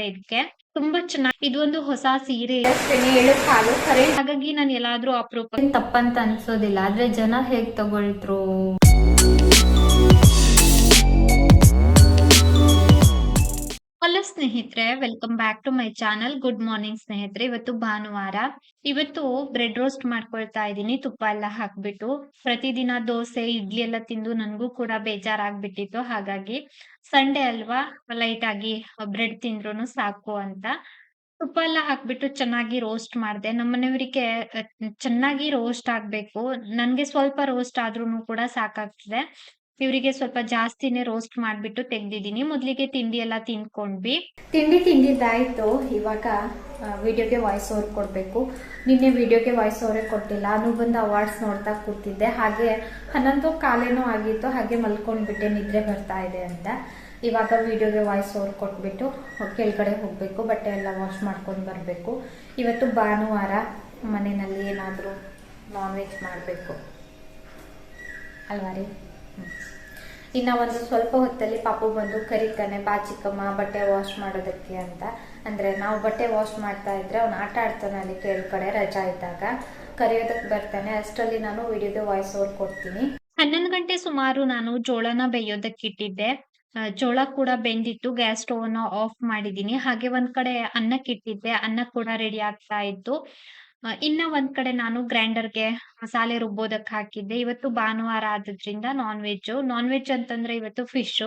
ಇದಕ್ಕೆ ತುಂಬಾ ಚೆನ್ನಾಗಿ ಇದೊಂದು ಹೊಸ ಸೀರೆ. ಹಾಗಾಗಿ ನಾನು ಎಲ್ಲಾದ್ರೂ ಅಪರೂಪ. ತಪ್ಪಂತ ಅನ್ಸೋದಿಲ್ಲ ಆದ್ರೆ ಜನ ಹೇಗ್ ತಗೊಳ್ತ್ರು ಹಲೋ ಸ್ನೇಹಿತರೆ welcome back to my channel good morning ಸ್ನೇಹಿತರೆ. ಇವತ್ತು ಭಾನುವಾರ. ಇವತ್ತು ಬ್ರೆಡ್ ರೋಸ್ಟ್ ಮಾಡ್ಕೊಳ್ತಾ ಇದ್ದೀನಿ. ತುಪ್ಪ ಎಲ್ಲ ಹಾಕ್ಬಿಟ್ಟು, ಪ್ರತಿದಿನ ದೋಸೆ, ಇಡ್ಲಿ ಎಲ್ಲ ತಿಂದು ನನಗೂ ಕೂಡ ಬೇಜಾರಾಗ್ಬಿಟ್ಟಿತ್ತು. ಹಾಗಾಗಿ ಸಂಡೇ ಅಲ್ವಾ ಲೈಟ್ ಆಗಿ ಬ್ರೆಡ್ ತಿಂದ್ರು ಸಾಕು ಅಂತ. ತುಪ್ಪ ಎಲ್ಲ ಹಾಕ್ಬಿಟ್ಟು ಚೆನ್ನಾಗಿ ರೋಸ್ಟ್ ಮಾಡಿದೆ. ನಮ್ಮನೆಯವರಿಗೆ ಚೆನ್ನಾಗಿ ರೋಸ್ಟ್ ಆಗ್ಬೇಕು. ನನ್ಗೆ ಸ್ವಲ್ಪ ರೋಸ್ಟ್ ಆದ್ರೂನು ಕೂಡ ಸಾಕಾಗ್ತದೆ. ಇವರಿಗೆ ಸ್ವಲ್ಪ ಜಾಸ್ತಿನೇ ರೋಸ್ಟ್ ಮಾಡ್ಬಿಟ್ಟು ತೆಗ್ದಿದ್ದೀನಿ. ಮೊದಲಿಗೆ ತಿಂಡಿ ಎಲ್ಲ ತಿನ್ಕೊಂಡ್ವಿ ತಿಂಡಿ ತಿಂದಿದ್ದಾಯಿತು. ಇವಾಗ ವಿಡಿಯೋಗೆ ವಾಯ್ಸ್ ಓವರ್ ಕೊಡಬೇಕು. ನಿನ್ನೆ ವಿಡಿಯೋಗೆ ವಾಯ್ಸ್ ಓವರೇ ಕೊಟ್ಟಿಲ್ಲ. ನಾನು ಬಂದು ಅವಾರ್ಡ್ಸ್ ನೋಡ್ತಾ ಕೂತಿದ್ದೆ. ಹಾಗೆ ಹನ್ನೊಂದು ಕಾಲೇನೋ ಆಗಿತ್ತು. ಹಾಗೆ ಮಲ್ಕೊಂಡ್ಬಿಟ್ಟೆ. ನಿದ್ರೆ ಬರ್ತಾ ಇದೆ ಅಂತ. ಇವಾಗ ವಿಡಿಯೋಗೆ ವಾಯ್ಸ್ ಓವರ್ ಕೊಟ್ಬಿಟ್ಟು ಕೆಳಗಡೆ ಹೋಗಬೇಕು. ಬಟ್ಟೆ ಎಲ್ಲ ವಾಶ್ ಮಾಡ್ಕೊಂಡು ಬರಬೇಕು. ಇವತ್ತು ಭಾನುವಾರ ಮನೆಯಲ್ಲಿ ಏನಾದರೂ ನಾನ್ ವೆಜ್ ಮಾಡಬೇಕು. ಅಲ್ವಾ ರೀ. ಇನ್ನ ಒಂದು ಸ್ವಲ್ಪ ಹೊತ್ತಲ್ಲಿ ಪಾಪು ಬಂದು ಕರಿತಾನೆ, ಬಾ ಚಿಕ್ಕಮ್ಮ, ಬಟ್ಟೆ ವಾಶ್ ಮಾಡೋದಕ್ಕೆ ಅಂತ. ಅಂದ್ರೆ ನಾವು ಬಟ್ಟೆ ವಾಶ್ ಮಾಡ್ತಾ ಇದ್ರೆ ಅವ್ನು ಆಟ ಆಡ್ತಾನೆ ಅಲ್ಲಿ ಕೇಳ್ಕಡೆ ರಜಾ ಇದ್ದಾಗ. ಕರೆಯೋದಕ್ಕೆ ಬರ್ತಾನೆ. ಅಷ್ಟರಲ್ಲಿ ನಾನು ವಿಡಿಯೋದ ವಾಯ್ಸ್ ಓವರ್ ಕೊಡ್ತೀನಿ. ಹನ್ನೊಂದು ಗಂಟೆ ಸುಮಾರು ನಾನು ಜೋಳನ ಬೇಯೋದಕ್ಕೆ ಇಟ್ಟಿದ್ದೆ. ಜೋಳ ಕೂಡ ಬೆಂದಿತ್ತು. ಗ್ಯಾಸ್ ಸ್ಟೋವ್ ಆಫ್ ಮಾಡಿದೀನಿ ಹಾಗೆ ಒಂದ್ ಕಡೆ ಅನ್ನಕ್ಕಿಟ್ಟಿದ್ದೆ. ಅನ್ನ ಕೂಡ ರೆಡಿ ಆಗ್ತಾ ಇತ್ತು. ಇನ್ನ ಒಂದ್ ಕಡೆ ನಾನು ಗ್ರೈಂಡರ್ಗೆ ಮಸಾಲೆ ರುಬ್ಬೋದಕ್ ಹಾಕಿದ್ದೆ. ಇವತ್ತು ಭಾನುವಾರ ಆದ್ರಿಂದ ನಾನ್ ವೆಜ್ ನಾನ್ ವೆಜ್ ಅಂತಂದ್ರೆ ಇವತ್ತು ಫಿಶ್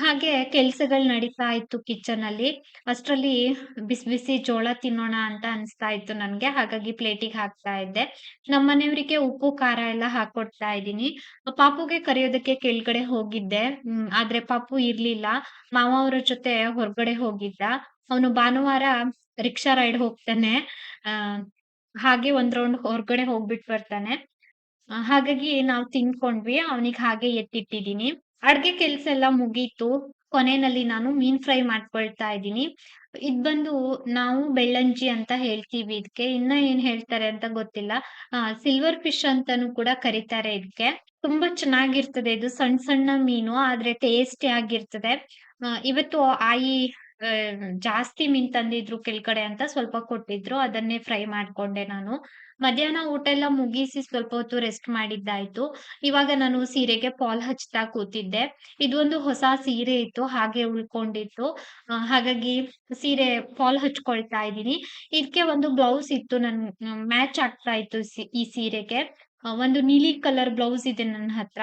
ಹಾಗೆ ಕೆಲ್ಸಗಳು ನಡೀತಾ ಇತ್ತು ಕಿಚನ್ ಅಲ್ಲಿ. ಅಷ್ಟ್ರಲ್ಲಿ ಬಿಸಿ ಬಿಸಿ ಜೋಳ ತಿನ್ನೋಣ ಅಂತ ಅನ್ಸ್ತಾ ಇತ್ತು ನನ್ಗೆ. ಹಾಗಾಗಿ ಪ್ಲೇಟಿಗೆ ಹಾಕ್ತಾ ಇದ್ದೆ. ನಮ್ಮ ಮನೆಯವರಿಗೆ ಉಪ್ಪು, ಖಾರ ಎಲ್ಲ ಹಾಕೊಡ್ತಾ ಇದ್ದೀನಿ. ಪಾಪುಗೆ ಕರೆಯೋದಕ್ಕೆ ಕೆಳಗಡೆ ಹೋಗಿದ್ದೆ. ಆದ್ರೆ ಪಾಪು ಇರ್ಲಿಲ್ಲ. ಮಾವ ಅವರ ಜೊತೆ ಹೊರಗಡೆ ಹೋಗಿದ್ದ. ಅವನು ಭಾನುವಾರ ರಿಕ್ಷಾ ರೈಡ್ ಹೋಗ್ತಾನೆ. ಹಾಗೆ ಒಂದ್ ರೌಂಡ್ ಹೊರಗಡೆ ಹೋಗ್ಬಿಟ್ ಬರ್ತಾನೆ. ಹಾಗಾಗಿ ನಾವ್ ತಿನ್ಕೊಂಡ್ವಿ ಅವನಿಗೆ ಹಾಗೆ ಎತ್ತಿಟ್ಟಿದೀನಿ. ಅಡ್ಗೆ ಕೆಲ್ಸ ಎಲ್ಲ ಮುಗೀತು. ಕೊನೆಯಲ್ಲಿ ನಾನು ಮೀನ್ ಫ್ರೈ ಮಾಡ್ಕೊಳ್ತಾ ಇದ್ದೀನಿ. ಇದ್ ಬಂದು ನಾವು ಬೆಳ್ಳಂಜಿ ಅಂತ ಹೇಳ್ತೀವಿ ಇದಕ್ಕೆ ಇನ್ನ ಏನ್ ಹೇಳ್ತಾರೆ ಅಂತ ಗೊತ್ತಿಲ್ಲ. ಸಿಲ್ವರ್ ಫಿಶ್ ಅಂತಾನು ಕೂಡ ಕರೀತಾರೆ ಇದಕ್ಕೆ ತುಂಬಾ ಚೆನ್ನಾಗಿರ್ತದೆ. ಇದು ಸಣ್ಣ ಸಣ್ಣ ಮೀನು, ಆದ್ರೆ ಟೇಸ್ಟಿ ಆಗಿರ್ತದೆ. ಇವತ್ತು ಆಯಿ ಜಾಸ್ತಿ ಮೀನ್ ತಂದಿದ್ರು ಕೆಳಗಡೆ ಅಂತ ಸ್ವಲ್ಪ ಕೊಟ್ಟಿದ್ರು, ಅದನ್ನೇ ಫ್ರೈ ಮಾಡ್ಕೊಂಡೆ ನಾನು. ಮಧ್ಯಾಹ್ನ ಊಟ ಎಲ್ಲ ಮುಗಿಸಿ ಸ್ವಲ್ಪ ಹೊತ್ತು ರೆಸ್ಟ್ ಮಾಡಿದ್ದಾಯ್ತು. ಇವಾಗ ನಾನು ಸೀರೆಗೆ ಪಾಲ್ ಹಚ್ತಾ ಕೂತಿದ್ದೆ. ಇದೊಂದು ಹೊಸ ಸೀರೆ ಇತ್ತು, ಹಾಗೆ ಉಳ್ಕೊಂಡಿತ್ತು. ಹಾಗಾಗಿ ಸೀರೆ ಫಾಲ್ ಹಚ್ಕೊಳ್ತಾ ಇದ್ದೀನಿ. ಇದಕ್ಕೆ ಒಂದು ಬ್ಲೌಸ್ ಇತ್ತು, ನನ್, ಮ್ಯಾಚ್ ಆಗ್ತಾ ಇತ್ತು ಈ ಸೀರೆಗೆ. ಒಂದು ನೀಲಿ ಕಲರ್ ಬ್ಲೌಸ್ ಇದೆ ನನ್ನ ಹತ್ರ.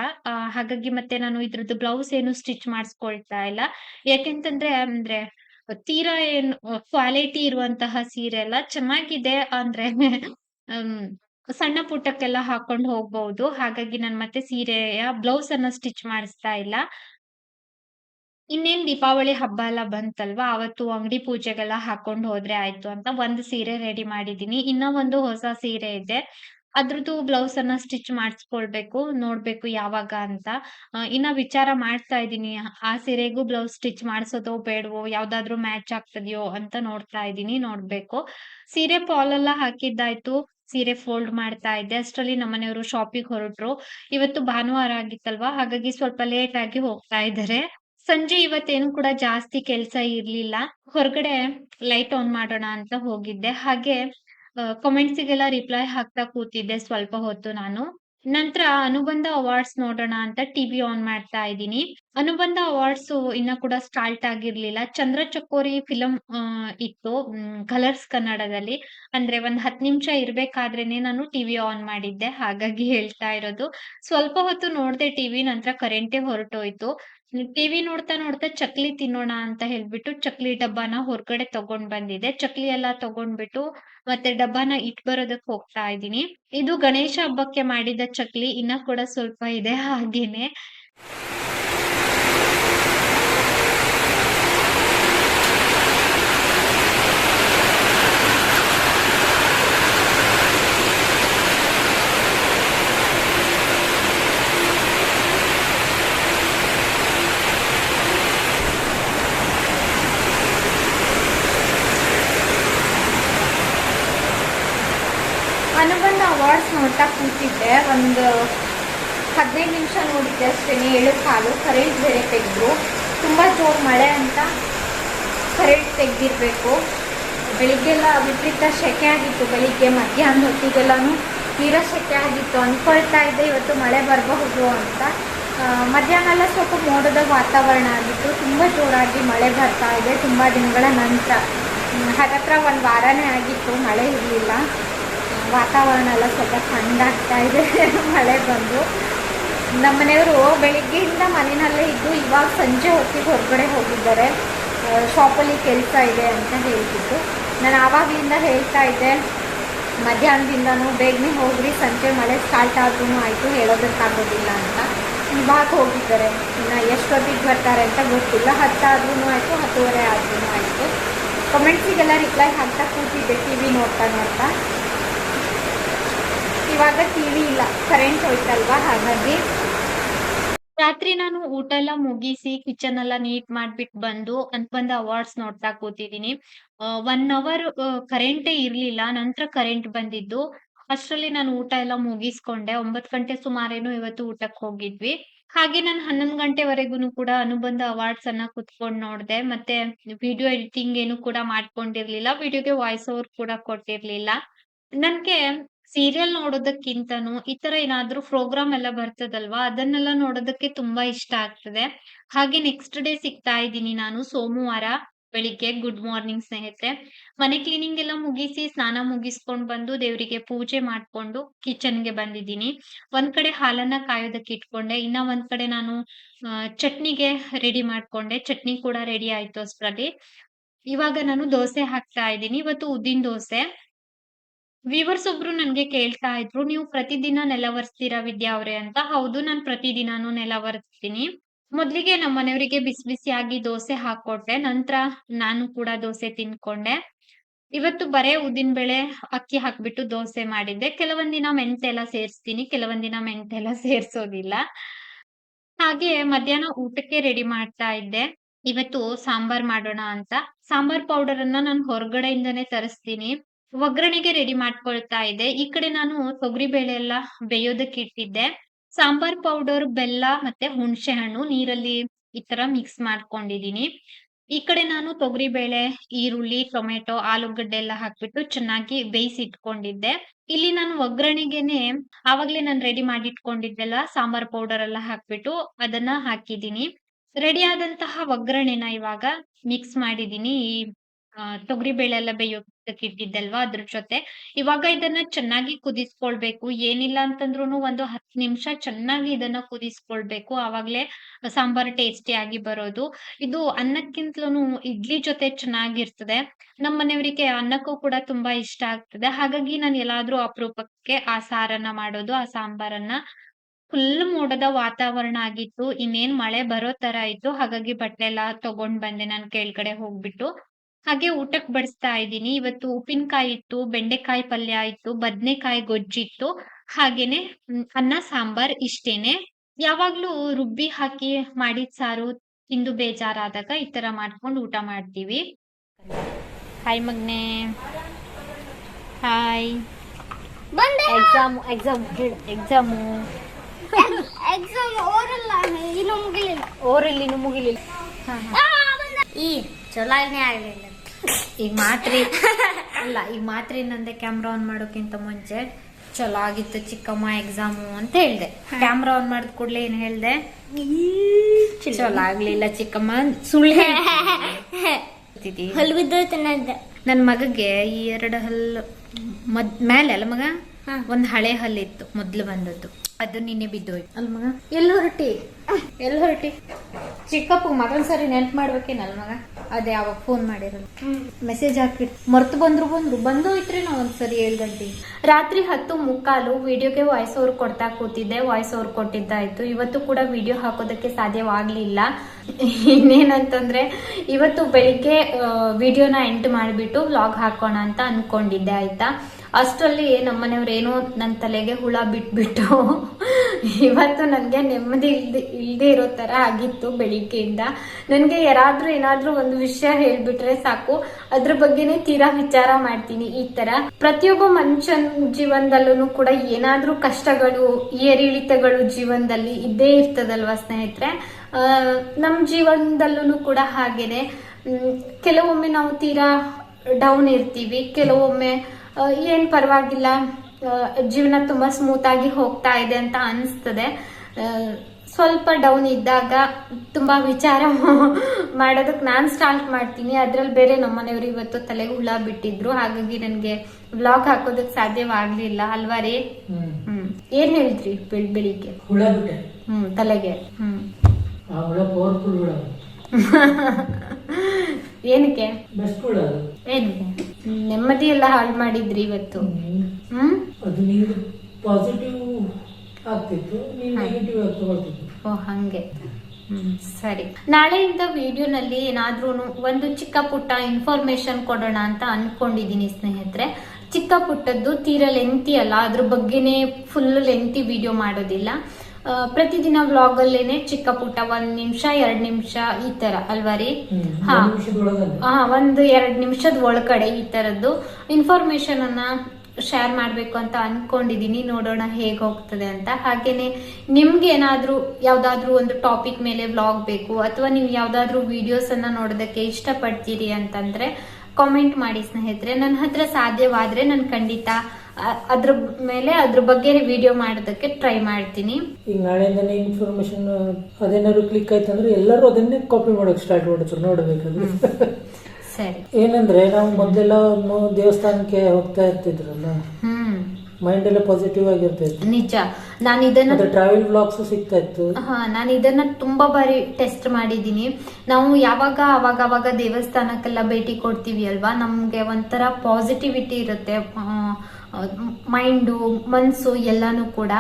ಹಾಗಾಗಿ ಮತ್ತೆ ನಾನು ಇದ್ರದ್ದು ಬ್ಲೌಸ್ ಏನು ಸ್ಟಿಚ್ ಮಾಡಿಸ್ಕೊಳ್ತಾ ಇಲ್ಲ. ಯಾಕೆಂತಂದ್ರೆ, ಅಂದ್ರೆ ತೀರಾ ಏನ್ ಕ್ವಾಲಿಟಿ ಇರುವಂತಹ ಸೀರೆ ಎಲ್ಲ ಚೆನ್ನಾಗಿದೆ ಅಂದ್ರೆ ಹ್ಮ್ ಸಣ್ಣ ಪುಟ್ಟಕ್ಕೆಲ್ಲ ಹಾಕೊಂಡು ಹೋಗ್ಬಹುದು ಹಾಗಾಗಿ ನಾನು ಮತ್ತೆ ಸೀರೆಯ ಬ್ಲೌಸ್ ಅನ್ನ ಸ್ಟಿಚ್ ಮಾಡಿಸ್ತಾ ಇಲ್ಲ. ಇನ್ನೇನ್ ದೀಪಾವಳಿ ಹಬ್ಬ ಎಲ್ಲ ಬಂತಲ್ವಾ? ಅವತ್ತು ಅಂಗಡಿ ಪೂಜೆಗೆಲ್ಲ ಹಾಕೊಂಡು ಹೋದ್ರೆ ಆಯ್ತು ಅಂತ ಒಂದು ಸೀರೆ ರೆಡಿ ಮಾಡಿದೀನಿ. ಇನ್ನ ಒಂದು ಹೊಸ ಸೀರೆ ಇದೆ. ಅದ್ರದ್ದು ಬ್ಲೌಸ್ ಅನ್ನ ಸ್ಟಿಚ್ ಮಾಡಿಸ್ಕೊಳ್ಬೇಕು, ನೋಡ್ಬೇಕು ಯಾವಾಗ ಅಂತ. ಇನ್ನ ವಿಚಾರ ಮಾಡ್ತಾ ಇದ್ದೀನಿ. ಆ ಸೀರೆಗೂ ಬ್ಲೌಸ್ ಸ್ಟಿಚ್ ಮಾಡಿಸೋದೋ ಬೇಡವೋ, ಯಾವ್ದಾದ್ರು ಮ್ಯಾಚ್ ಆಗ್ತದೆಯೋ ಅಂತ ನೋಡ್ತಾ ಇದೀನಿ ನೋಡ್ಬೇಕು. ಸೀರೆ ಪಾಲ್ ಎಲ್ಲ ಹಾಕಿದ್ದಾಯ್ತು, ಸೀರೆ ಫೋಲ್ಡ್ ಮಾಡ್ತಾ ಇದ್ದೆ. ಅಷ್ಟರಲ್ಲಿ ನಮ್ಮನೆಯವರು ಶಾಪಿಗೆ ಹೊರಟ್ರು. ಇವತ್ತು ಭಾನುವಾರ ಆಗಿತ್ತಲ್ವಾ? ಹಾಗಾಗಿ ಸ್ವಲ್ಪ ಲೇಟ್ ಆಗಿ ಹೋಗ್ತಾ ಇದ್ದಾರೆ. ಸಂಜೆ ಇವತ್ತೇನು ಕೂಡ ಜಾಸ್ತಿ ಕೆಲ್ಸ ಇರ್ಲಿಲ್ಲ. ಹೊರಗಡೆ ಲೈಟ್ ಆನ್ ಮಾಡೋಣ ಅಂತ ಹೋಗಿದ್ದೆ. ಹಾಗೆ ಗೆಲ್ಲ ರಿಪ್ಲೈ ಹಾಕ್ತಾ ಕೂತಿದ್ದೆ ಸ್ವಲ್ಪ ಹೊತ್ತು ನಾನು. ನಂತರ ಅನುಬಂಧ ಅವಾರ್ಡ್ಸ್ ನೋಡೋಣ ಅಂತ ಟಿವಿ ಆನ್ ಮಾಡ್ತಾ ಇದ್ದೀನಿ. ಅನುಬಂಧ ಅವಾರ್ಡ್ಸ್ ಇನ್ನ ಕೂಡ ಸ್ಟಾರ್ಟ್ ಆಗಿರ್ಲಿಲ್ಲ. ಚಂದ್ರ ಚಕೋರಿ ಫಿಲಂ ಇತ್ತು ಕಲರ್ಸ್ ಕನ್ನಡದಲ್ಲಿ. ಅಂದ್ರೆ ಒಂದ್ ಹತ್ ನಿಮಿಷ ಇರ್ಬೇಕಾದ್ರೇನೆ ನಾನು ಟಿವಿ ಆನ್ ಮಾಡಿದ್ದೆ. ಹಾಗಾಗಿ ಹೇಳ್ತಾ ಇರೋದು. ಸ್ವಲ್ಪ ಹೊತ್ತು ನೋಡ್ದೆ ಟಿವಿ ನಂತರ ಕರೆಂಟೇ ಹೊರಟೋಯ್ತು. ಟಿವಿ ನೋಡ್ತಾ ನೋಡ್ತಾ ಚಕ್ಲಿ ತಿನ್ನೋಣ ಅಂತ ಹೇಳ್ಬಿಟ್ಟು ಚಕ್ಲಿ ಡಬ್ಬಾನ ಹೊರಗಡೆ ತಗೊಂಡ್ ಬಂದಿದೆ. ಚಕ್ಲಿ ಎಲ್ಲಾ ತಗೊಂಡ್ಬಿಟ್ಟು ಮತ್ತೆ ಡಬ್ಬಾನ ಇಟ್ ಬರೋದಕ್ ಹೋಗ್ತಾ ಇದ್ದೀನಿ. ಇದು ಗಣೇಶ ಹಬ್ಬಕ್ಕೆ ಮಾಡಿದ ಚಕ್ಲಿ, ಇನ್ನ ಕೂಡ ಸ್ವಲ್ಪ ಇದೆ ಹಾಗೇನೆ. ಅನುಬಂಧ ಅವಾರ್ಡ್ಸ್ ನೋಡ್ತಾ ಕೂತಿದ್ದೆ. ಒಂದು ಹದಿನೈದು ನಿಮಿಷ ನೋಡಿದ್ದೆ ಅಷ್ಟೇ ಏಳು ಕಾಲು ಕರೆಂಟ್ ಬೇರೆ ತೆಗೆದ್ರು. ತುಂಬ ಜೋರು ಮಳೆ ಅಂತ ಕರೆಂಟ್ ತೆಗೆದಿರಬೇಕು. ಬೆಳಿಗ್ಗೆಲ್ಲ ವಿಪರೀತ ಸೆಕೆ ಆಗಿತ್ತು. ಬೆಳಿಗ್ಗೆ ಮಧ್ಯಾಹ್ನ ಹೊತ್ತಿಗೆಲ್ಲನೂ ತೀರಾ ಸೆಕೆ ಆಗಿತ್ತು. ಅಂದ್ಕೊಳ್ತಾ ಇದ್ದೆ, ಇವತ್ತು ಮಳೆ ಬರಬಹುದು ಅಂತ. ಮಧ್ಯಾಹ್ನ ಎಲ್ಲ ಸ್ವಲ್ಪ ಮೋಡದ ವಾತಾವರಣ ಆಗಿತ್ತು. ತುಂಬ ಜೋರಾಗಿ ಮಳೆ ಬರ್ತಾ ಇದೆ. ತುಂಬ ದಿನಗಳ ನಂತರ. ಹಾಗತ್ರ ಒಂದು ವಾರನೇ ಆಗಿತ್ತು. ಮಳೆ ಇರಲಿಲ್ಲ. ವಾತಾವರಣ ಎಲ್ಲ ಸ್ವಲ್ಪ ಕಂಡಾಗ್ತಾ ಇದೆ. ಮಳೆ ಬಂದು. ನಮ್ಮನೆಯವರು ಬೆಳಿಗ್ಗೆಯಿಂದ ಮನೆಯಲ್ಲೇ ಇದ್ದು ಇವಾಗ ಸಂಜೆ ಹೊತ್ತಿಗೆ ಹೊರಗಡೆ ಹೋಗಿದ್ದಾರೆ. ಶಾಪಲ್ಲಿ ಕೆಲಸ ಇದೆ ಅಂತ ಹೇಳ್ತಿದ್ದು ನಾನು ಆವಾಗಲಿಂದ ಹೇಳ್ತಾ ಇದ್ದೆ, ಮಧ್ಯಾಹ್ನದಿಂದನೂ ಬೇಗನೆ ಹೋಗ್ರಿ, ಸಂಜೆ ಮಳೆ ಸ್ಟಾರ್ಟ್ ಆದ್ರೂ ಆಯಿತು, ಹೇಳೋದಕ್ಕಾಗೋದಿಲ್ಲ ಅಂತ. ಇವಾಗ ಹೋಗಿದ್ದಾರೆ. ಇನ್ನು ಎಷ್ಟೊತ್ತಿಗೆ ಬರ್ತಾರೆ ಅಂತ ಗೊತ್ತಿಲ್ಲ. ಹತ್ತಾದ್ರೂ ಆಯಿತು, ಹತ್ತುವರೆ ಆದ್ರೂ ಆಯಿತು. ಕಮೆಂಟ್ಸಿಗೆಲ್ಲ ರಿಪ್ಲೈ ಹಾಕ್ತಾ ಕೂತಿದ್ದೆ, ಟಿ ವಿ ನೋಡ್ತಾ ನೋಡ್ತಾ. ಇವಾಗ ಟಿವಿ ಇಲ್ಲ ಕರೆಂಟ್ ಹೋಯ್ತಲ್ವಾ? ಹಾಗಾಗಿ ರಾತ್ರಿ ನಾನು ಊಟ ಎಲ್ಲ ಮುಗಿಸಿ ಕಿಚನ್ ಎಲ್ಲ ನೀಟ್ ಮಾಡ್ಬಿಟ್ಟು ಬಂದು ಅಂತ ಬಂದ ಅವಾರ್ಡ್ಸ್ ನೋಡ್ತಾ ಕೂತಿದೀನಿ ಒನ್ ಅವರ್ ಕರೆಂಟ್ ಇರ್ಲಿಲ್ಲ, ನಂತರ ಕರೆಂಟ್ ಬಂದಿದ್ದು. ಅಷ್ಟರಲ್ಲಿ ನಾನು ಊಟ ಎಲ್ಲ ಮುಗಿಸ್ಕೊಂಡೆ. ಒಂಬತ್ ಗಂಟೆ ಸುಮಾರೇನು ಇವತ್ತು ಊಟಕ್ಕೆ ಹೋಗಿದ್ವಿ. ಹಾಗೆ ನಾನು ಹನ್ನೊಂದು ಗಂಟೆವರೆಗೂ ಕೂಡ ಅನುಬಂಧ ಅವಾರ್ಡ್ಸ್ ಅನ್ನ ಕುತ್ಕೊಂಡು ನೋಡ್ದೆ. ಮತ್ತೆ ವಿಡಿಯೋ ಎಡಿಟಿಂಗ್ ಏನು ಕೂಡ ಮಾಡ್ಕೊಂಡಿರ್ಲಿಲ್ಲ. ವಿಡಿಯೋಗೆ ವಾಯ್ಸ್ ಓವರ್ ಕೂಡ ಕೊಟ್ಟಿರ್ಲಿಲ್ಲ. ನನ್ಗೆ ಸೀರಿಯಲ್ ನೋಡೋದಕ್ಕಿಂತನೂ ಈ ತರ ಏನಾದ್ರೂ ಪ್ರೋಗ್ರಾಮ್ ಎಲ್ಲ ಬರ್ತದಲ್ವಾ? ಅದನ್ನೆಲ್ಲ ನೋಡೋದಕ್ಕೆ ತುಂಬಾ ಇಷ್ಟ ಆಗ್ತದೆ. ಹಾಗೆ ನೆಕ್ಸ್ಟ್ ಡೇ ಸಿಗ್ತಾ ಇದ್ದೀನಿ ನಾನು ಸೋಮವಾರ ಬೆಳಿಗ್ಗೆ. ಗುಡ್ ಮಾರ್ನಿಂಗ್ ಸ್ನೇಹಿತರೆ. ಮನೆ ಕ್ಲೀನಿಂಗ್ ಎಲ್ಲ ಮುಗಿಸಿ ಸ್ನಾನ ಮುಗಿಸ್ಕೊಂಡ್ ಬಂದು ದೇವರಿಗೆ ಪೂಜೆ ಮಾಡ್ಕೊಂಡು ಕಿಚನ್ಗೆ ಬಂದಿದ್ದೀನಿ. ಒಂದ್ ಕಡೆ ಹಾಲನ್ನ ಕಾಯೋದಕ್ಕೆ ಇಟ್ಕೊಂಡೆ. ಇನ್ನ ಒಂದ್ ಕಡೆ ನಾನು ಚಟ್ನಿಗೆ ರೆಡಿ ಮಾಡ್ಕೊಂಡೆ. ಚಟ್ನಿ ಕೂಡ ರೆಡಿ ಆಯ್ತು ಅಷ್ಟ್ರಲ್ಲಿ. ಇವಾಗ ನಾನು ದೋಸೆ ಹಾಕ್ತಾ ಇದ್ದೀನಿ. ಇವತ್ತು ಉದ್ದಿನ ದೋಸೆ. ವ್ಯೂವರ್ಸ್ ಒಬ್ರು ನನ್ಗೆ ಕೇಳ್ತಾ ಇದ್ರು, ನೀವು ಪ್ರತಿದಿನ ನೆಲ ಒರೆಸ್ತೀರಾ ವಿದ್ಯಾ ಅವ್ರೆ? ಅಂತ. ಹೌದು, ನಾನು ಪ್ರತಿದಿನಾನು ನೆಲ ಒರೆಸ್ತೀನಿ. ಮೊದ್ಲಿಗೆ ನಮ್ಮ ಮನೆಯವರಿಗೆ ಬಿಸಿ ಬಿಸಿಯಾಗಿ ದೋಸೆ ಹಾಕೊಟ್ಟೆ ನಂತರ ನಾನು ಕೂಡ ದೋಸೆ ತಿನ್ಕೊಂಡೆ. ಇವತ್ತು ಬರೇ ಉದ್ದಿನ ಬೇಳೆ ಅಕ್ಕಿ ಹಾಕ್ಬಿಟ್ಟು ದೋಸೆ ಮಾಡಿದ್ದೆ. ಕೆಲವೊಂದಿನ ದಿನ ಮೆಂತೆ ಎಲ್ಲ ಸೇರಿಸ್ತೀನಿ, ಕೆಲವೊಂದ್ ದಿನ ಮೆಂತೆ ಎಲ್ಲ ಸೇರ್ಸೋದಿಲ್ಲ. ಹಾಗೆ ಮಧ್ಯಾಹ್ನ ಊಟಕ್ಕೆ ರೆಡಿ ಮಾಡ್ತಾ ಇದ್ದೆ. ಇವತ್ತು ಸಾಂಬಾರ್ ಮಾಡೋಣ ಅಂತ. ಸಾಂಬಾರ್ ಪೌಡರ್ ಅನ್ನ ನಾನು ಹೊರಗಡೆಯಿಂದನೇ ತರಿಸ್ತೀನಿ. ಒಗ್ಗರಣೆಗೆ ರೆಡಿ ಮಾಡ್ಕೊಳ್ತಾ ಇದ್ದೆ. ಈ ಕಡೆ ನಾನು ತೊಗರಿ ಬೇಳೆ ಎಲ್ಲ ಬೇಯೋದಕ್ಕೆ ಇಟ್ಟಿದ್ದೆ. ಸಾಂಬಾರ್ ಪೌಡರ್ ಬೆಲ್ಲ ಮತ್ತೆ ಹುಣಸೆ ಹಣ್ಣು ನೀರಲ್ಲಿ ಈ ತರ ಮಿಕ್ಸ್ ಮಾಡ್ಕೊಂಡಿದೀನಿ ಈ ಕಡೆ ನಾನು ತೊಗರಿ ಬೇಳೆ, ಈರುಳ್ಳಿ, ಟೊಮೆಟೊ, ಆಲೂಗಡ್ಡೆ ಎಲ್ಲ ಹಾಕ್ಬಿಟ್ಟು ಚೆನ್ನಾಗಿ ಬೇಯಿಸಿ ಇಟ್ಕೊಂಡಿದ್ದೆ ಇಲ್ಲಿ ನಾನು ಒಗ್ಗರಣೆಗೆನೆ ಆವಾಗ್ಲೇ ನಾನು ರೆಡಿ ಮಾಡಿ ಇಟ್ಕೊಂಡಿದ್ದೆಲ್ಲ ಸಾಂಬಾರ್ ಪೌಡರ್ ಎಲ್ಲ ಹಾಕ್ಬಿಟ್ಟು ಅದನ್ನ ಹಾಕಿದೀನಿ ರೆಡಿ ಆದಂತಹ ಒಗ್ಗರಣೆನ ಇವಾಗ ಮಿಕ್ಸ್ ಮಾಡಿದೀನಿ ಈ ತೊಗರಿ ಬೇಳೆ ಎಲ್ಲ ಬೇಯೋದಕ್ಕೆ ಇಟ್ಟಿದ್ದಲ್ವಾ ಅದ್ರ ಜೊತೆ? ಇವಾಗ ಇದನ್ನ ಚೆನ್ನಾಗಿ ಕುದಿಸ್ಕೊಳ್ಬೇಕು. ಏನಿಲ್ಲ ಅಂತಂದ್ರು ಒಂದು ಹತ್ತು ನಿಮಿಷ ಚೆನ್ನಾಗಿ ಇದನ್ನ ಕುದಿಸ್ಕೊಳ್ಬೇಕು. ಆವಾಗ್ಲೇ ಸಾಂಬಾರ್ ಟೇಸ್ಟಿ ಆಗಿ ಬರೋದು. ಇದು ಅನ್ನಕ್ಕಿಂತಲೂ ಇಡ್ಲಿ ಜೊತೆ ಚೆನ್ನಾಗಿರ್ತದೆ. ನಮ್ಮ ಮನೆಯವರಿಗೆ ಅನ್ನಕ್ಕೂ ಕೂಡ ತುಂಬಾ ಇಷ್ಟ ಆಗ್ತದೆ. ಹಾಗಾಗಿ ನಾನು ಎಲ್ಲಾದ್ರೂ ಅಪರೂಪಕ್ಕೆ ಆ ಸಾರನ್ನ ಮಾಡೋದು, ಆ ಸಾಂಬಾರನ್ನ ಫುಲ್ ಮೋಡದ ವಾತಾವರಣ ಆಗಿತ್ತು. ಇನ್ನೇನ್ ಮಳೆ ಬರೋ ತರ ಇತ್ತು. ಹಾಗಾಗಿ ಬಟ್ಟೆ ಎಲ್ಲ ತಗೊಂಡ್ ಬಂದೆ. ನಾನು ಕೆಳಗಡೆ ಹೋಗ್ಬಿಟ್ಟು. ಹಾಗೆ ಊಟಕ್ಕೆ ಬಡಿಸ್ತಾ ಇದ್ದೀನಿ. ಇವತ್ತು ಉಪ್ಪಿನಕಾಯಿ ಇತ್ತು ಬೆಂಡೆಕಾಯಿ ಪಲ್ಯ ಇತ್ತು ಬದನೆಕಾಯಿ ಗೊಜ್ಜಿತ್ತು ಹಾಗೇನೆ ಅನ್ನ ಸಾಂಬಾರ್ ಇಷ್ಟೇನೆ. ಯಾವಾಗ್ಲೂ ರುಬ್ಬಿ ಹಾಕಿ ಮಾಡಿದ ಸಾರು ತಿಂದು ಬೇಜಾರಾದಾಗ ಈ ತರ ಮಾಡ್ಕೊಂಡು ಊಟ ಮಾಡ್ತೀವಿ. Hi ಮಗ್ನೆ. Hi exam exam exam exam ಓರಲ್ಲ ಇನ್ನು ಮುಗಿಲಿಲ್ಲ. ಈ ಚಲಾವಣೆ ಆಗಲಿಲ್ಲ. ಈಗ ಮಾತ್ರಿ ಅಲ್ಲ ಈಗ ಮಾತ್ರಿ ನಂದೆ ಕ್ಯಾಮ್ರಾ ಆನ್ ಮಾಡೋಕ್ಕಿಂತ ಮುಂಚೆ ಚಲೋ ಆಗಿತ್ತು ಚಿಕ್ಕಮ್ಮ ಎಕ್ಸಾಮು ಅಂತ ಹೇಳ್ದೆ. ಕ್ಯಾಮ್ರಾ ಆನ್ ಮಾಡಿದ ಕೂಡಲೇ ಏನು ಹೇಳ್ದೆ? ಚಲೋ. ಆಗ್ಲಿಲ್ಲ ಚಿಕ್ಕಮ್ಮ ಸುಳ್ಳು ನನ್ನ ಮಗಗೆ ಈ ಎರಡು ಹಲ್ಲು ಮದ್ ಮೇಲೆ ಅಲ್ಲ ಮಗ. ಒಂದ್ ಹಳೆ ಹಲ್ಲಿತ್ತು ಮೊದ್ಲು ಬಂದದ್ದು. ಅದು ನಿನ್ನೆ ಬಿದ್ದೋಯ್ತು. ಅಲ್ ಮಗ ಎಲ್ಲಿ ಹೊರಟಿ? ಎಲ್ಲಿ ಹೊರಟಿ? ಚಿಕ್ಕಪ್ಪ ಮಗನ್ ಸರಿ ನೆನ್ಪ್ ಮಾಡ್ಬೇಕೇನಲ್ ಮಗ? ಅದೇ ಯಾವಾಗ ಫೋನ್ ಮಾಡಿರಲ್ಲ ಮೆಸೇಜ್ ಹಾಕಿ ಮರ್ತು ಬಂದ್ರು ಬಂದ್ರು. ಬಂದೋಯ್ತ್ರಿ ನಾವ್ ಒಂದ್ಸರಿ ಏಳು ಗಂಟೆ ರಾತ್ರಿ ಹತ್ತು ಮುಕ್ಕಾಲು ವಿಡಿಯೋಗೆ ವಾಯ್ಸ್ ಓವರ್ ಕೊಡ್ತಾ ಕೂತಿದ್ದೆ. ವಾಯ್ಸ್ ಓವರ್ ಕೊಟ್ಟಿದ್ದಾಯ್ತು ಇವತ್ತು ಕೂಡ ವಿಡಿಯೋ ಹಾಕೋದಕ್ಕೆ ಸಾಧ್ಯವಾಗ್ಲಿಲ್ಲ. ಇನ್ನೇನಂತಂದ್ರೆ, ಇವತ್ತು ಬೆಳಿಗ್ಗೆ ವಿಡಿಯೋನ ಎಂಟ್ ಮಾಡಿಬಿಟ್ಟು ವ್ಲಾಗ್ ಹಾಕೋಣ ಅಂತ ಅನ್ಕೊಂಡಿದ್ದೆ ಆಯ್ತಾ? ಅಷ್ಟರಲ್ಲಿ ನಮ್ಮನೆಯವ್ರು ಏನೋ ನನ್ನ ತಲೆಗೆ ಹುಳ ಬಿಟ್ಬಿಟ್ಟು ಇವತ್ತು ನನಗೆ ನೆಮ್ಮದಿ ಇಲ್ದೆ, ಇಲ್ದೇ ಇರೋ ತರ ಆಗಿತ್ತು ಬೆಳಿಗ್ಗೆಯಿಂದ. ನನಗೆ ಯಾರಾದ್ರೂ ಏನಾದ್ರೂ ಒಂದು ವಿಷಯ ಹೇಳ್ಬಿಟ್ರೆ ಸಾಕು. ಅದ್ರ ಬಗ್ಗೆನೇ ತೀರಾ ವಿಚಾರ ಮಾಡ್ತೀನಿ ಈ ತರ. ಪ್ರತಿಯೊಬ್ಬ ಮನುಷ್ಯನ ಜೀವನದಲ್ಲೂ ಕೂಡ ಏನಾದ್ರೂ ಕಷ್ಟಗಳು, ಏರಿಳಿತಗಳು ಜೀವನದಲ್ಲಿ ಇದ್ದೇ ಇರ್ತದಲ್ವಾ ಸ್ನೇಹಿತರೆ? ನಮ್ಮ ನಮ್ ಜೀವನದಲ್ಲೂ ಕೂಡ ಹಾಗೇನೆ. ಕೆಲವೊಮ್ಮೆ ನಾವು ತೀರಾ ಡೌನ್ ಇರ್ತೀವಿ. ಕೆಲವೊಮ್ಮೆ ಏನು ಪರವಾಗಿಲ್ಲ. ಜೀವನ ತುಂಬಾ ಸ್ಮೂತ್ ಆಗಿ ಹೋಗ್ತಾ ಇದೆ ಅಂತ ಅನಿಸ್ತದೆ. ಸ್ವಲ್ಪ ಡೌನ್ ಇದ್ದಾಗ ತುಂಬಾ ವಿಚಾರ ಮಾಡೋದಕ್ಕೆ ನಾನು ಸ್ಟಾರ್ಟ್ ಮಾಡ್ತೀನಿ. ಅದ್ರಲ್ಲಿ ಬೇರೆ ನಮ್ಮನೆಯವರು ಇವತ್ತು ತಲೆಗೆ ಹುಳ ಬಿಟ್ಟಿದ್ರು. ಹಾಗಾಗಿ ನನಗೆ ಬ್ಲಾಗ್ ಹಾಕೋದಕ್ಕೆ ಸಾಧ್ಯವಾಗ್ಲಿಲ್ಲ. ಅಲ್ವಾ ರೀ? ಹ್ಮ್. ಏನ್ ಹೇಳಿದ್ರಿ ಬೆಳ್ ಬೆಳಿಗ್ಗೆ? ಹುಳ ಹ್ಮ್ ತಲೆಗೆ. ಹ್ಮ್. ಏನಕ್ಕೆ? ಏನಕ್ಕೆ? ನೆಮ್ಮದಿ ಎಲ್ಲ ಹಾಳು ಮಾಡಿದ್ರಿ ಇವತ್ತು. ಹ್ಮ್. ಅದು ಪಾಸಿಟಿವ್ ಆಗ್ತಿತ್ತು ನೀನು ನೆಗೆಟಿವ್ ಆಗಿ ತಗೊಳ್ತಿತ್ತು. ಓ ಹಂಗೆ. ಸರಿ. ನಾಳೆಯಿಂದ ವಿಡಿಯೋನಲ್ಲಿ ಏನಾದ್ರೂ ಒಂದು ಚಿಕ್ಕ ಪುಟ್ಟ ಇನ್ಫಾರ್ಮೇಶನ್ ಕೊಡೋಣ ಅಂತ ಅನ್ಕೊಂಡಿದೀನಿ ಸ್ನೇಹಿತರೆ. ಚಿಕ್ಕ ಪುಟ್ಟದ್ದು ತೀರಾ ಲೆಂತಿ ಅಲ್ಲ ಅದ್ರ ಬಗ್ಗೆನೇ ಫುಲ್ ಲೆಂತಿ ವಿಡಿಯೋ ಮಾಡೋದಿಲ್ಲ. ಪ್ರತಿದಿನ ವ್ಲಾಗ್ ಅಲ್ಲೇನೆ ಚಿಕ್ಕ ಪುಟ್ಟ ಒಂದ್ ನಿಮಿಷ ಎರಡ್ ನಿಮಿಷ ಈ ತರ ಅಲ್ವಾ ರೀ? ಹಾ. ಒಂದು ಎರಡ್ ನಿಮಿಷದ ಒಳಗಡೆ ಈ ತರದ್ದು. ಇನ್ಫಾರ್ಮೇಶನ್ ಅನ್ನ ಶೇರ್ ಮಾಡಬೇಕು ಅಂತ ಅನ್ಕೊಂಡಿದೀನಿ. ನೋಡೋಣ ಹೇಗೆ ಹೋಗ್ತದೆ ಅಂತ. ಹಾಗೇನೆ ನಿಮ್ಗೆ ಏನಾದರೂ ಯಾವುದಾದ್ರೂ ಒಂದು ಟಾಪಿಕ್ ಮೇಲೆ ವ್ಲಾಗ್ ಬೇಕು ಅಥವಾ ನೀವು ಯಾವುದಾದ್ರೂ ವಿಡಿಯೋಸ್ ಅನ್ನ ನೋಡೋದಕ್ಕೆ ಇಷ್ಟಪಡ್ತೀರಿ ಅಂತಂದ್ರೆ ಕಾಮೆಂಟ್ ಮಾಡಿ ಸ್ನೇಹಿತರೆ. ನನ್ನ ಹತ್ರ ಸಾಧ್ಯವಾದ್ರೆ ನಾನು ಖಂಡಿತ ಅದ್ರ ಮೇಲೆ ಅದ್ರ ಬಗ್ಗೆ ವಿಡಿಯೋ ಮಾಡೋದಕ್ಕೆ ಟ್ರೈ ಮಾಡ್ತೀನಿ. ಈಗ ನಾಳೆಯಿಂದನೇ ಇನ್ಫಾರ್ಮೇಶನ್ ಅದೇನಾದ್ರು ಕ್ಲಿಕ್ ಆಯ್ತಂದ್ರೆ ಎಲ್ಲರೂ ಅದನ್ನೇ ಕಾಪಿ ಮಾಡೋಕೆ ಸ್ಟಾರ್ಟ್ ಮಾಡ್ತಾರೆ ನೋಡಬೇಕಾದ್ರೆ ಸರಿ. ಏನಂದ್ರೆ ನಾವು ಮೊದಲೆಲ್ಲ ದೇವಸ್ಥಾನಕ್ಕೆ ಹೋಗ್ತಾ ಇರ್ತಿದ್ರಲ್ಲ? ಹ್ಮ್. ಮೈಂಡ್ ಎಲ್ಲ ಪಾಸಿಟಿವ್ ಆಗಿರ್ತೈತಿ. ನಿಜ. ನಾನು ಇದನ್ನ ಟ್ರಾವೆಲ್ ಬ್ಲಾಗ್ಸ್ ಸಿಗ್ತಾ ಇತ್ತು. ಹಾ ನಾನು ಇದನ್ನ ತುಂಬಾ ಬಾರಿ ಟೆಸ್ಟ್ ಮಾಡಿದೀನಿ ನಾವು ಯಾವಾಗ ಅವಾಗ ಅವಾಗ ದೇವಸ್ಥಾನಕ್ಕೆಲ್ಲ ಭೇಟಿ ಕೊಡ್ತೀವಿ ಅಲ್ವಾ? ನಮ್ಗೆ ಒಂಥರ ಪಾಸಿಟಿವಿಟಿ ಇರುತ್ತೆ. ಮೈಂಡು ಮನ್ಸು ಎಲ್ಲಾನು ಕೂಡ.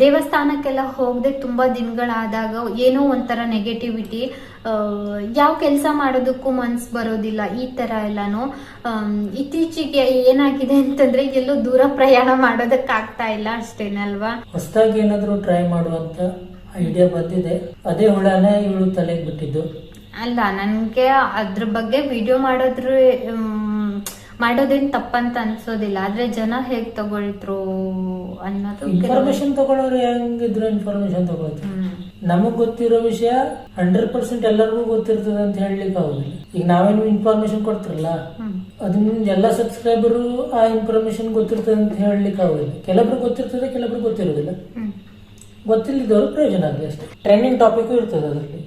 ದೇವಸ್ಥಾನಕ್ಕೆಲ್ಲ ಹೋಗದೆ ತುಂಬಾ ದಿನಗಳಾದಾಗ ಏನೋ ಒಂಥರ ನೆಗೆಟಿವಿಟಿ ಯಾವ ಕೆಲಸ ಮಾಡೋದಕ್ಕೂ ಮನ್ಸು ಬರೋದಿಲ್ಲ ಈ ತರ ಎಲ್ಲಾನು. ಇತ್ತೀಚೆಗೆ ಏನಾಗಿದೆ ಅಂತಂದ್ರೆ ಎಲ್ಲೂ ದೂರ ಪ್ರಯಾಣ ಮಾಡೋದಕ್ಕಾಗ್ತಾ ಇಲ್ಲ ಅಷ್ಟೇನಲ್ವಾ ಹೊಸದಾಗಿ ಏನಾದ್ರು ಟ್ರೈ ಮಾಡುವಂತ ಐಡಿಯಾ ಬಂದಿದೆ. ಅದೇ ಹುಳನೇ ಇವಳು ತಲೆಗೆ ಬಿಟ್ಟಿದ್ದು. ಅಲ್ಲ ನನ್ಗೆ ಅದ್ರ ಬಗ್ಗೆ ವಿಡಿಯೋ ಮಾಡೋದ್ರ ಮಾಡೋದೇನ್ ತಪ್ಪಂತ ಅನ್ಸೋದಿಲ್ಲ. ಆದ್ರೆ ಜನ ಹೇಗ್ ತಗೊಳ್ತ್ರು ಅನ್ನೋದು ಇನ್ಫಾರ್ಮೇಶನ್ ತಗೊಳ್ಳೋರು ಹೆಂಗಿದ್ರು ಇನ್ಫಾರ್ಮೇಶನ್ ತಗೊಳ್ತಾರೆ. ನಮಗ್ ಗೊತ್ತಿರೋ ವಿಷಯ ಹಂಡ್ರೆಡ್ ಪರ್ಸೆಂಟ್ ಎಲ್ಲರಿಗೂ ಗೊತ್ತಿರ್ತದೆ ಅಂತ ಹೇಳಲಿಕ್ಕೆ ಆಗುದಿಲ್ಲ. ಈಗ ನಾವೇನು ಇನ್ಫಾರ್ಮೇಶನ್ ಕೊಡ್ತಿರಲ್ಲ. ಅದನ್ನ ಎಲ್ಲ ಸಬ್ಸ್ಕ್ರೈಬರು ಆ ಇನ್ಫಾರ್ಮೇಶನ್ ಗೊತ್ತಿರ್ತದೆ ಅಂತ ಹೇಳಲಿಕ್ಕೆ ಆಗುದಿಲ್ಲ. ಕೆಲವೊಬ್ರು ಗೊತ್ತಿರ್ತದೆ ಕೆಲವೊಬ್ರು ಗೊತ್ತಿರೋದಿಲ್ಲ. ಗೊತ್ತಿಲ್ಲದವರು ಪ್ರಯೋಜನ ಆಗಲಿ ಅಷ್ಟೇ. ಟ್ರೆಂಡಿಂಗ್ ಟಾಪಿಕ್ ಇರ್ತದೆ ಅದರಲ್ಲಿ.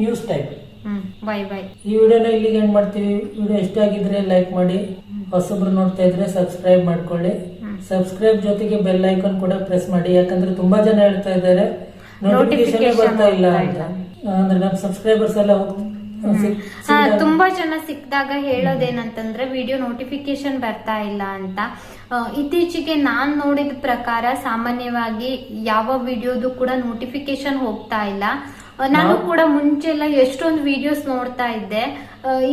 News type hmm bye bye ಈ ವಿಡಿಯೋನ ಇಲ್ಲಿಗೆ ಎಂಡ್ ಮಾಡ್ತೀವಿ. ವಿಡಿಯೋ ಇಷ್ಟ ಆಗಿದ್ರೆ ಲೈಕ್ ಮಾಡಿ. ಹೊಸಬ್ರು ನೋಡ್ತಾ ಇದ್ರೆ ಸಬ್ಸ್ಕ್ರೈಬ್ ಮಾಡ್ಕೊಳ್ಳಿ. ಸಬ್ಸ್ಕ್ರೈಬ್ ಜೊತೆಗೆ ಬೆಲ್ ಐಕಾನ್ ಕೂಡ ಪ್ರೆಸ್ ಮಾಡಿ. ಯಾಕಂದ್ರೆ ತುಂಬಾ ಜನ ಹೇಳ್ತಾ ಇದ್ದಾರೆ ನೋಟಿಫಿಕೇಶನ್ ಬರ್ತಾ ಇಲ್ಲ ಅಂತ. ಅಂದ್ರೆ ನಮ್ಮ ಸಬ್ಸ್ಕ್ರೈಬರ್ಸ್ ಎಲ್ಲ ತುಂಬಾ ಜನ ಸಿಕ್ಕಿದಾಗ ಹೇಳೋದೇನಂತಂದ್ರೆ ವಿಡಿಯೋ ನೋಟಿಫಿಕೇಶನ್ ಬರ್ತಾ ಇಲ್ಲ ಅಂತ. ಇತ್ತೀಚೆಗೆ ನಾನ್ ನೋಡಿದ ಪ್ರಕಾರ ಸಾಮಾನ್ಯವಾಗಿ ಯಾವ ವಿಡಿಯೋದು ಕೂಡ ನೋಟಿಫಿಕೇಶನ್ ಹೋಗ್ತಾ ಇಲ್ಲ. ನಾನು ಕೂಡ ಕೂಡ ಮುಂಚೆಲ್ಲ ಎಷ್ಟೊಂದು ವಿಡಿಯೋಸ್ ನೋಡ್ತಾ ಇದ್ದೆ.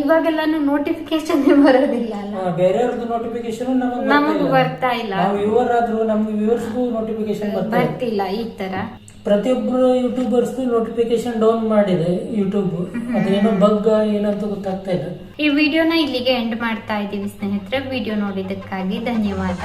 ಇವಾಗೆಲ್ಲ ನೋಟಿಫಿಕೇಶನ್ ಬರೋದಿಲ್ಲ ಬೇರೆಯವ್ರದ್ದು ನೋಟಿಫಿಕೇಶನ್ ನಮಗ್ ಬರ್ತಾ ಇಲ್ಲ. ಆದ್ರೂ ನಮ್ಗೆ ವ್ಯೂವರ್ಸ್ಗೂ ನೋಟಿಫಿಕೇಶನ್. ಬರ್ತಿಲ್ಲ ಈ ತರ. ಪ್ರತಿಯೊಬ್ರು ಯೂಟ್ಯೂಬರ್ಸ್ ನೋಟಿಫಿಕೇಶನ್ ಡೌನ್ ಮಾಡಿದೆ ಯೂಟ್ಯೂಬ್ ಅದೇನೋ ಬಗ್ ಏನಂತ ಗೊತ್ತಾಗ್ತಾ ಇಲ್ಲ. ಈ ವಿಡಿಯೋನ ಇಲ್ಲಿಗೆ ಎಂಡ್ ಮಾಡ್ತಾ ಇದ್ದೀವಿ ಸ್ನೇಹಿತರೆ. ವಿಡಿಯೋ ನೋಡಿದ್ದಕ್ಕಾಗಿ ಧನ್ಯವಾದ.